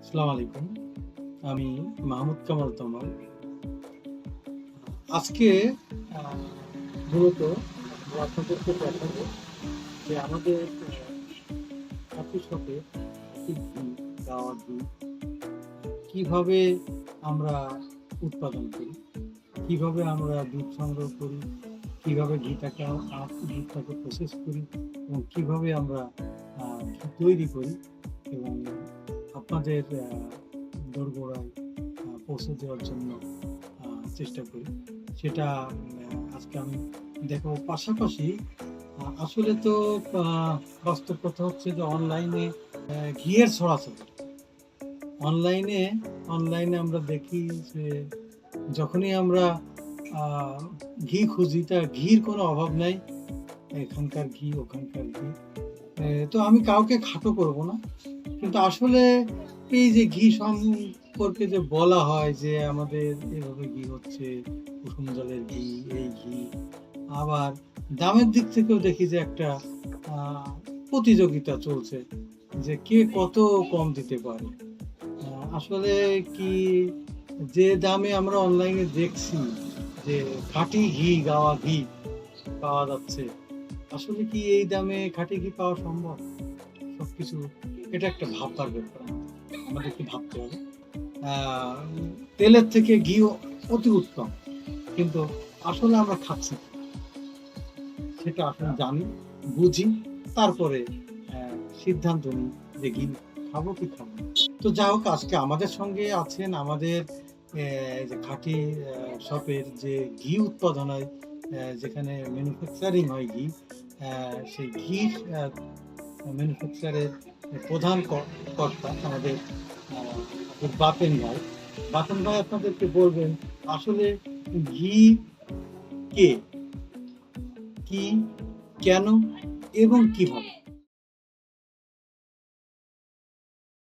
আসসালামু আলাইকুম আমি মাহমুদ কামাল তমাল। আজকে মূলত আপনাদেরকে দেখাবো যে আমাদের কফি শপে গাওয়া দুধ কীভাবে আমরা উৎপাদন করি, কীভাবে আমরা দুধ সংগ্রহ করি কীভাবে ঘিটাকে দুধটাকে প্রসেস করি এবং কীভাবে আমরা তৈরি করি এবং আপনাদের দোরগোড়ায় পৌঁছে দেওয়ার জন্য চেষ্টা করি। সেটা আজকে আমি দেখাবো। পাশাপাশি আসলে তো বাস্তব কথা হচ্ছে যে অনলাইনে ঘিয়ের ছড়াছড়ি। অনলাইনে অনলাইনে আমরা দেখি যে যখনই আমরা ঘি খুঁজি তা ঘির কোনো অভাব নাই। এখানকার ঘি, ওখানকার ঘি। তো আমি কাউকে খাটো করব না। কিন্তু আসলে এই যে ঘি সম্পর্কে যে বলা হয় যে আমাদের এভাবে ঘি হচ্ছে কুসুম জলের ঘি, এই ঘি, আবার দামের দিক থেকেও দেখি যে একটা প্রতিযোগিতা চলছে যে কে কত কম দিতে পারে। আসলে কি যে দামে আমরা অনলাইনে দেখছি যে খাঁটি ঘি, গাওয়া ঘি পাওয়া যাচ্ছে। আসলে কি এই দামে খাঁটি ঘি পাওয়া সম্ভব? সবকিছু এটা একটা ভাববার ব্যাপার। আমাদের আমাদেরকে ভাবতে হবে। তেলের থেকে ঘি অতি উত্তম। কিন্তু আসলে আমরা খাচ্ছি সেটা আসলে জানি, বুঝি। তারপরে সিদ্ধান্ত নিই যে ঘি খাব কি খাব তো যা হোক, আজকে আমাদের সঙ্গে আছেন আমাদের যে খাঁটি শপের যে ঘি উৎপাদন হয় যেখানে ম্যানুফ্যাকচারিং হয় ঘি সেই ঘি ম্যানুফ্যাকচারের প্রধান কর্তা আমাদের বাপেন ভাই। বাপেন ভাই আপনাদেরকে বলবেন, আসলে ঘি কে, কি, কেন, এবং কীভাবে?